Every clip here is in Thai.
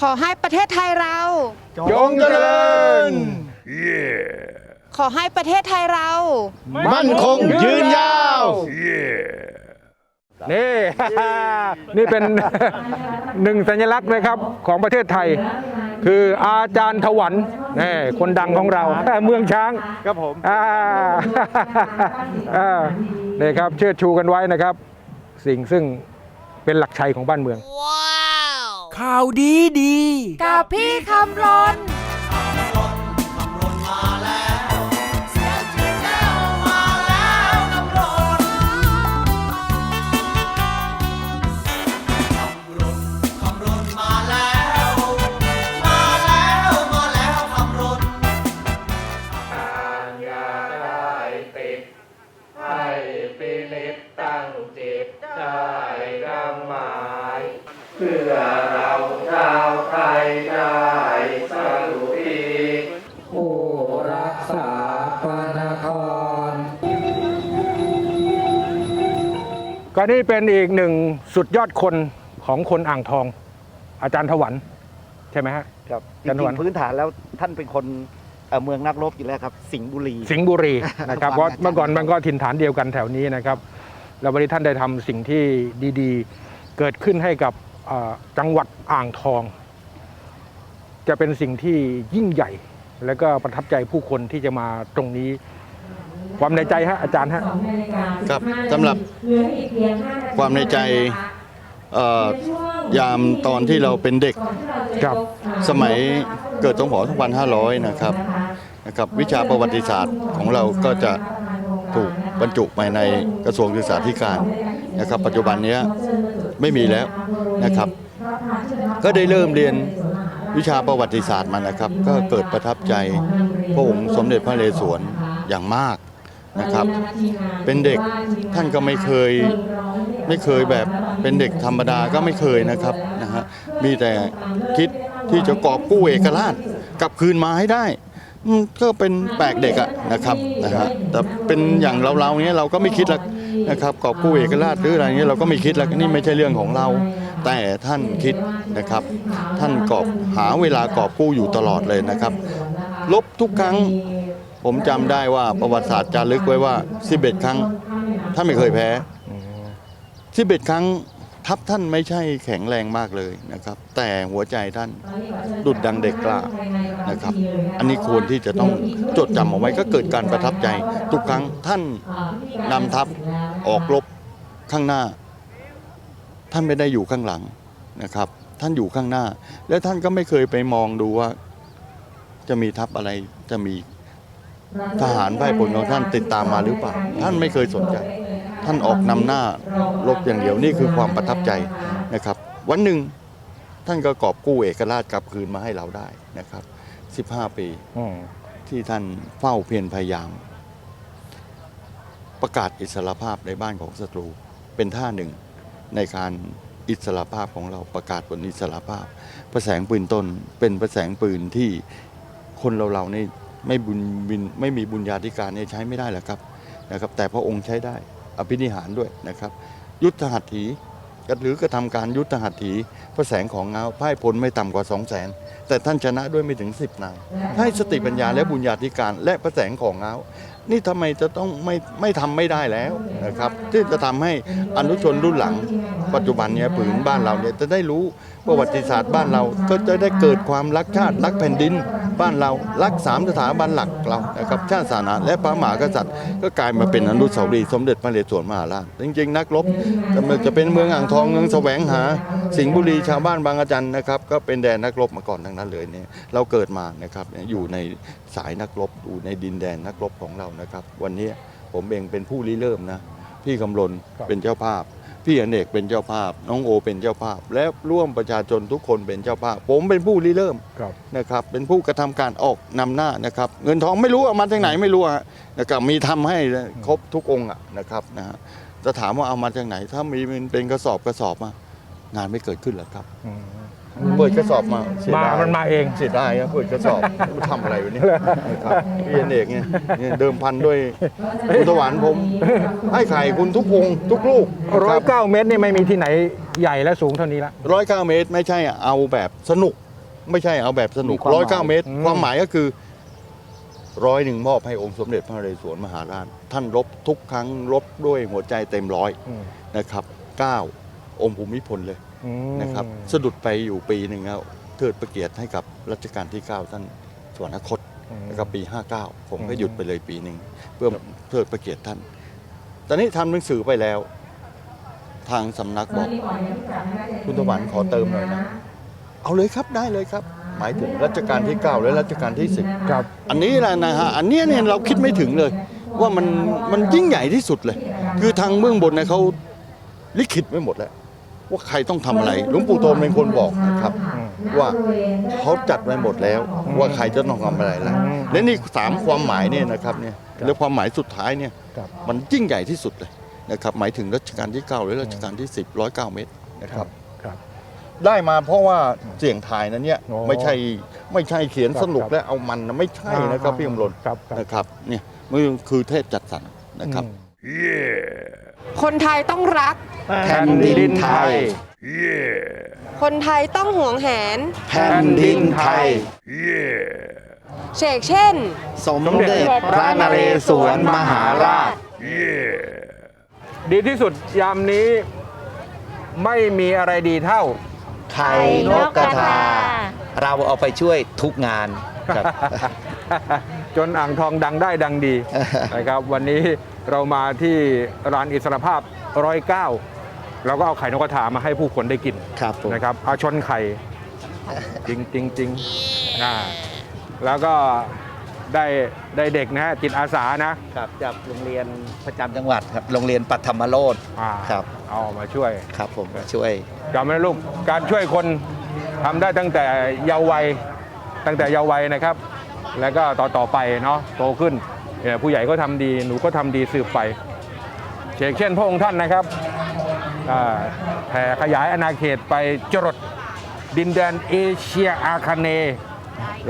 ขอให้ประเทศไทยเรา จงเจริญ ขอให้ประเทศไทยเรา มั่นคงยืนยาว นี่ นี่เป็น หนึ่งสัญลักษณ์นะครับของประเทศไทย คืออาจารย์ถวันนี่คนดังของเรา เมืองช้างครับผมอ่าอ่านี่ครับเชิดชูกันไว้นะครับ สิ่งซึ่งเป็นหลักชัยของบ้านเมือง ข่าวดีดี กับพี่คำรน ก็นี่เป็นอีกหนึ่งสุดยอดคนของคนอ่างทอง อาจารย์ถวันใช่ไหมฮะ ครับจจันทริวันงๆพื้นฐานแล้วท่านเป็นคนเอ่อเมืองนักรบอยู่แล้วครับ สิงห์บุรี สิงห์บุรี นะครับฟังเพราะอาจารย์เมื่อก่อนมันก็ถิ่นฐานเดียวกันแถวนี้นะครับ แล้ววันนี้ท่านได้ทำสิ่งที่ดีๆ เกิดขึ้นให้กับเอ่อจังหวัดอ่างทอง จะเป็นสิ่งที่ยิ่งใหญ่ และก็ประทับใจผู้คนที่จะมาตรงนี้ ความในใจฮะอาจารย์ฮะครับสำหรับความในใจเอ่อยามตอนที่เราเป็นเด็กครับสมัยเกิดสงห2500 นะครับนะครับ วิชาประวัติศาสตร์ของเราก็จะถูกบรรจุไปในกระทรวงศึกษาธิการนะครับ ปัจจุบันเนี้ยไม่มีแล้วนะครับ ก็ได้เริ่มเรียนวิชาประวัติศาสตร์มานะครับ ก็เกิดประทับใจพระองค์สมเด็จพระนเรศวรอย่างมาก นะครับ เป็นเด็กท่านก็ไม่เคยไม่เคยแบบเป็นเด็กธรรมดาก็ไม่เคยนะครับนะฮะมีแต่คิดที่จะกอบกู้เอกราชกลับคืนมาให้ได้อืมก็เป็นแปลกเด็กอะนะครับนะฮะแต่เป็นอย่างเราๆเนี้ยเราก็ไม่คิดหรอกนะครับกอบกู้เอกราชหรืออะไรเงี้ยเราก็ไม่คิดหรอกนี่ไม่ใช่เรื่องของเรา แต่ท่านคิดนะครับ ท่านกอบหาเวลากอบกู้อยู่ตลอดเลยนะครับ ลบทุกครั้ง ผมจำได้ว่าประวัติศาสตร์จารึกไว้ว่า 11 ครั้งท่านไม่เคยแพ้11ครั้งทัพท่านไม่ใช่แข็งแรงมากเลยนะครับ แต่หัวใจท่านดุดดังเด็กกล้านะครับ อันนี้ควรที่จะต้องจดจำเอาไว้ก็เกิดการประทับใจ ทุกครั้งท่านนำทัพออกรบข้างหน้า ท่านไม่ได้อยู่ข้างหลังนะครับ ท่านอยู่ข้างหน้า และท่านก็ไม่เคยไปมองดูว่า จะมีทัพอะไรจะมี ทหารไพร่พลของท่านติดตามมาหรือเปล่า ท่านไม่เคยสนใจ ท่านออกนำหน้ารบอย่างเดียวนี่คือความประทับใจนะครับ วันหนึ่งท่านก็กอบกู้เอกราชกลับคืนมาให้เราได้นะครับ 15 ปีอืมที่ท่านเฝ้าเพียรพยายาม ประกาศอิสรภาพในบ้านของศัตรู เป็นท่าหนึ่งในการอิสรภาพของเราประกาศบนอิสรภาพ ประแสงปืนต้นเป็นประแสงปืนที่คนเราเราๆนี่ ไม่บุญวินไม่มีบุญญาธิการเนี่ยใช้ไม่ได้หรอกครับนะครับ แต่พระองค์ใช้ได้อภินิหารด้วยนะครับ ยุทธหัตถีหรือกระทำการยุทธหัตถีพระแสงของเงาพ่ายพลไม่ต่ำกว่าสองแสนแต่ท่านชนะด้วยไม่ถึง10นายให้สติปัญญาและบุญญาธิการ และพระแสงของเงานี่ทำไมจะต้องไม่ไม่ทำไม่ได้แล้วนะครับ ที่จะทำให้อนุชนรุ่นหลัง ปัจจุบันเนี้ยผืนบ้านเราเนี่ยจะได้รู้ประวัติศาสตร์บ้านเราก็จะได้เกิดความรักชาติรักแผ่นดิน บ้านเรารักสามสถาบันหลักเรานะครับชาติศาสนาและพระมหากษัตริย์ ก็กลายมาเป็นอนุสาวรีย์สมเด็จพระนเรศวรมหาราชจริงๆ นักรบจะมันจะเป็นเมืองอ่างทองเมืองแสวงหา สิงห์บุรีชาวบ้านบางอาจันนะครับก็เป็นแดนนักรบมาก่อนทั้งนั้นเลยเนี่ยเราเกิดมานะครับอยู่ในสายนักรบอยู่ในดินแดนนักรบของเรานะครับ วันนี้ผมเองเป็นผู้ริเริ่มนะพี่คำลนครับเป็นเจ้าภาพ พี่อเนกเป็นเจ้าภาพ น้องโอเป็นเจ้าภาพ และร่วมประชาชนทุกคนเป็นเจ้าภาพ ผมเป็นผู้ริเริ่มครับนะครับ เป็นผู้กระทำการออกนำหน้านะครับ เงินทองไม่รู้เอามาจากไหนไม่รู้อะนะครับมีทำให้ครบทุกองค์อะนะครับนะฮะจะถามว่าเอามาจากไหน ถ้ามีมันเป็นกระสอบกระสอบมางานไม่เกิดขึ้นหรอกครับอืม เปิดกระสอบมาเสียมาดายมันมาเอง เสียดายครับเปิดกระสอบทำอะไรอยู่เนี่ยนะครับพี่อเนกเนี่ยเนี่ยเดิมพันด้วยคุณสวรรค์ผม ให้ไข่คุณทุกองค์ทุกลูกร้อยเก้าเมตรนี่ไม่มีที่ไหนใหญ่และสูงเท่านี้ละ ร้อยเก้าเมตรไม่ใช่เอาแบบสนุก ไม่ใช่เอาแบบสนุกมีความหมายร้อยเก้าเมตร อืม ความหมายก็คือร้อยหนึ่งมอบให้องค์สมเด็จพระนเรศวรมหาราชท่านรบทุกครั้งรบด้วยหัวใจเต็มร้อยอืมนะครับเก้าองค์ภูมิพลเลย อืม นะครับสะดุดไปอยู่ปีหนึ่งแล้วเทิดประเกียรติให้กับรัชกาลที่ 9 ท่านสวรรคตอืมนะครับปี 59 ผมก็อืมหยุดไปเลยปีหนึ่งเพื่อเทิดประเกียรติท่าน ตอนนี้ทำหนังสือไปแล้ว ทางสำนักบอก คุณตะวันขอเติมหน่อยนะ เอาเลยครับได้เลยครับ หมายถึงรัชกาลที่ 9 และรัชกาลที่ 10 ครับ อันนี้แหละนะฮะ อันเนี้ยเนี่ยเราคิดไม่ถึงเลย ว่ามันมันยิ่งใหญ่ที่สุดเลย คือทางเมืองบนเนี่ยเขาลิขิตไว้หมดแล้ว ว่าใครต้องทำอะไรหลวงปู่โตมเป็นคนบอกนะครับ ว่าเขาจัดไว้หมดแล้ว ว่าใครจะต้องทำอะไรแล้วอืมและนี่สามความหมายเนี่ยนะครับเนี่ยครับและความหมายสุดท้ายเนี่ยครับมันยิ่งใหญ่ที่สุดเลยนะครับหมายถึงรัชกาลที่ 9 หรือรัชกาลที่ 10 109 เมตรนะครับครับได้มาเพราะว่าเสี่ยงทายนั้นเนี่ยโอ้ไม่ใช่ไม่ใช่เขียนครับสนุกครับและเอามันนะไม่ใช่นะครับพี่อมรนครับครับนะครับเนี่ยมันคือเทพจัดสรรนะครับอืม คนไทยต้องรัก แผ่นดินไทย คนไทยต้องหวงแหน แผ่นดินไทย เชกเช่น สมเด็จพระนเรศวรมหาราช ดีที่สุดยามนี้ไม่มีอะไรดีเท่า ไข่นกกระทา เราเอาไปช่วยทุกงานครับ จนอ่างทองดังได้ดังดีนะครับวันนี้เรามาที่ร้านอิสรภาพร้อยเก้าเราก็เอาไข่นกกระทามาให้ผู้คนได้กินครับผมนะครับเอาชนไข่จริงจริงจริงอ่าแล้วก็ได้ได้เด็กนะฮะจิตอาสานะครับจากโรงเรียนประจำจังหวัดครับโรงเรียนปัทมโรดอ่าครับเอามาช่วยครับผมมาช่วยจำไว้นะลูกการช่วยคนทำได้ตั้งแต่เยาว์วัยตั้งแต่เยาว์วัยนะครับ แล้วก็ต่อต่อไปเนาะโตขึ้นเนี่ยผู้ใหญ่ก็ทำดีหนูก็ทำดีสืบไปเช่นเช่นพระองค์ท่านนะครับอ่าแผ่ขยายอาณาเขตไปจรดดินแดนเอเชียอาคเนย์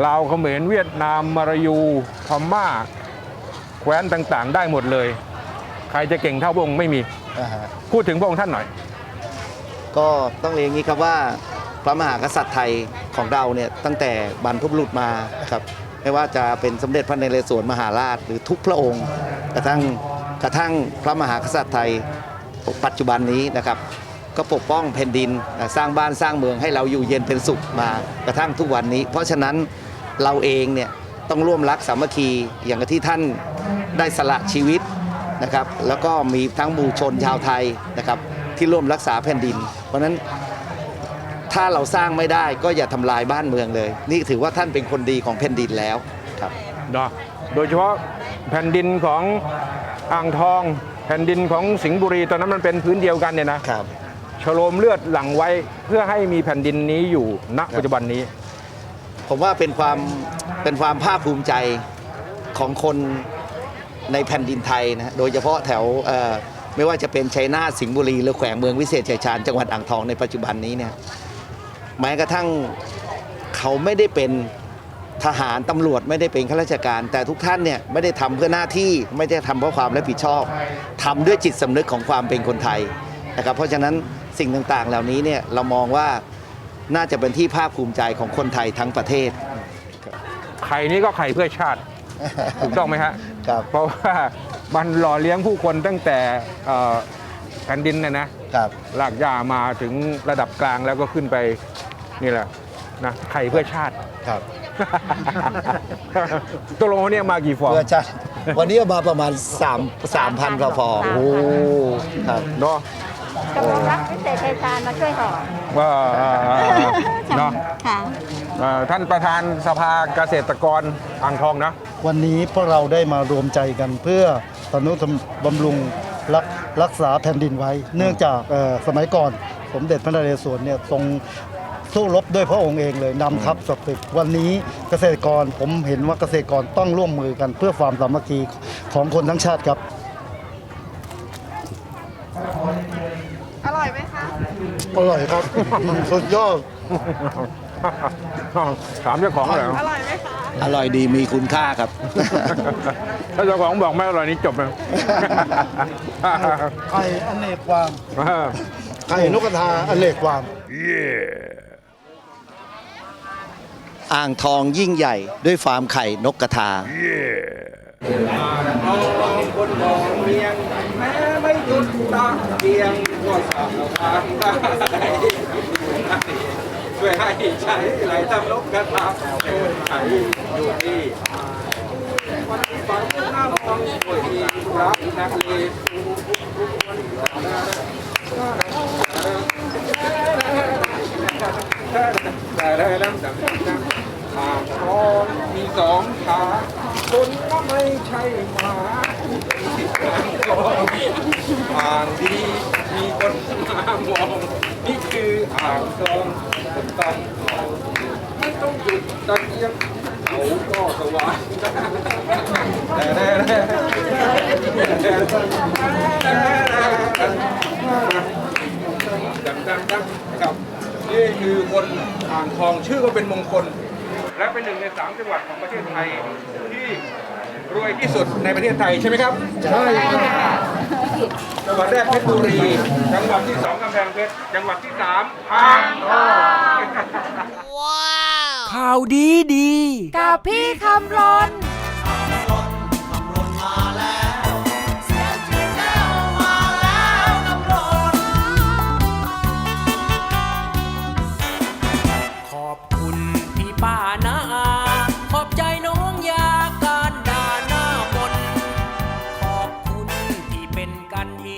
ลาวเขมรเวียดนามมาลายูพม่าแคว้นต่างๆ ได้หมดเลย ใครจะเก่งเท่าพระองค์ไม่มี พูดถึงพระองค์ท่านหน่อย ก็ต้องเรียนอย่างนี้ครับว่า พระมหากษัตริย์ไทยของเราเนี่ยตั้งแต่บรรพบุรุษมาครับ ไม่ว่าจะเป็นสมเด็จพระนเรศวรมหาราชหรือทุกพระองค์ กระทั่งกระทั่งพระมหากษัตริย์ไทยปัจจุบันนี้นะครับ ก็ปกป้องแผ่นดินสร้างบ้านสร้างเมืองให้เราอยู่เย็นเป็นสุขมากระทั่งทุกวันนี้ เพราะฉะนั้นเราเองเนี่ยต้องร่วมรักสามัคคีอย่างที่ท่านได้สละชีวิตนะครับ แล้วก็มีทั้งหมู่ชนชาวไทยนะครับที่ร่วมรักษาแผ่นดิน เพราะฉะนั้น ถ้าเราสร้างไม่ได้ก็อย่าทำลายบ้านเมืองเลย นี่ถือว่าท่านเป็นคนดีของแผ่นดินแล้วครับ เนาะโดยเฉพาะแผ่นดินของอ่างทอง แผ่นดินของสิงห์บุรีตอนนั้นมันเป็นพื้นเดียวกันเนี่ยนะครับ ฉโลมเลือดหลั่งไว้เพื่อให้มีแผ่นดินนี้อยู่ณปัจจุบันนี้ ผมว่าเป็นความเป็นความภาคภูมิใจของคนในแผ่นดินไทยนะโดยเฉพาะแถวเอ่อไม่ว่าจะเป็นชัยนาทสิงห์บุรีหรือแขวงเมืองวิเศษชัยชาญจังหวัดอ่างทองในปัจจุบันนี้เนี่ย แม้กระทั่งเขาไม่ได้เป็นทหารตำรวจไม่ได้เป็นข้าราชการ แต่ทุกท่านเนี่ยไม่ได้ทำเพื่อหน้าที่ไม่ได้ทำเพราะความรับผิดชอบทำด้วยจิตสำนึกของความเป็นคนไทยนะครับเพราะฉะนั้นสิ่งต่างๆ เหล่านี้เนี่ยเรามองว่าน่าจะเป็นที่ภาคภูมิใจของคนไทยทั้งประเทศ ไข่นี้ก็ไข่เพื่อชาติถูกต้องไหมฮะครับเพราะว่ามันหล่อเลี้ยงผู้คนตั้งแต่เอ่อแผ่นดินเนี่ยนะครับลากย่ามาถึงระดับกลางแล้วก็ขึ้นไป นี่แหละนะไข่เพื่อชาติ ครับ ตกลงวันนี้มากี่ฟองเพื่อชาติวันนี้มาประมาณ3 3,000กว่าฟองโอ้ครับ เนาะกำลังรับพิเศษชัยชาญมาช่วยห่อว่าเนาะค่ะเอ่อท่านประธานสภาเกษตรกรอ่างทองนะ วันนี้พวกเราได้มารวมใจกันเพื่อตนุบำรุงรักรักษาแผ่นดินไว้ เนื่องจากเอ่อสมัยก่อนสมเด็จพระนเรศวรเนี่ยทรง สู้รบด้วยพระองค์เองเลยนำทัพสับศึกวันนี้เกษตรกรผมเห็นว่าเกษตรกรต้องร่วมมือกันเพื่อความสามัคคีของคนทั้งชาติครับ อร่อยไหมคะ อร่อยครับ สุดยอด ถามเจ้าของเหรออร่อยไหมคะ อร่อยดีมีคุณค่าครับ ถ้าเจ้าของบอกไม่อร่อยนี่จบเลยไข่อเนกความไข่นกกระทาอเนกความ อ่างทองยิ่งใหญ่ด้วยฟาร์มไข่นกกระทาคนมองเมียงแม้ไม่หยุดตาเพียงก็สามทางได้ช่วยให้ใช้ไหลทำลบกระทาโดนไขอยู่ที่วันที่ฝังน้ามองช่วยมีรักนักเลง อ่างทองมีสองขาคนก็ไม่ใช่หมาอ่างดีมีคนมามองนี่คืออ่างทองคนต้องมองไม่ต้องหยุดตะเกียบเขาก็สว่างดังๆครับ นี่คือคนอ่างทองชื่อว่าเป็นมงคล และเป็นหนึ่งในสามจังหวัดของประเทศไทยที่รวยที่สุดในประเทศไทยใช่ไหมครับ ใช่จังหวัดแรกเพชรบุรี จังหวัดที่สองกำแพงเพชร จังหวัดที่สามอ่างทองข่าวดีดี กับพี่คำรน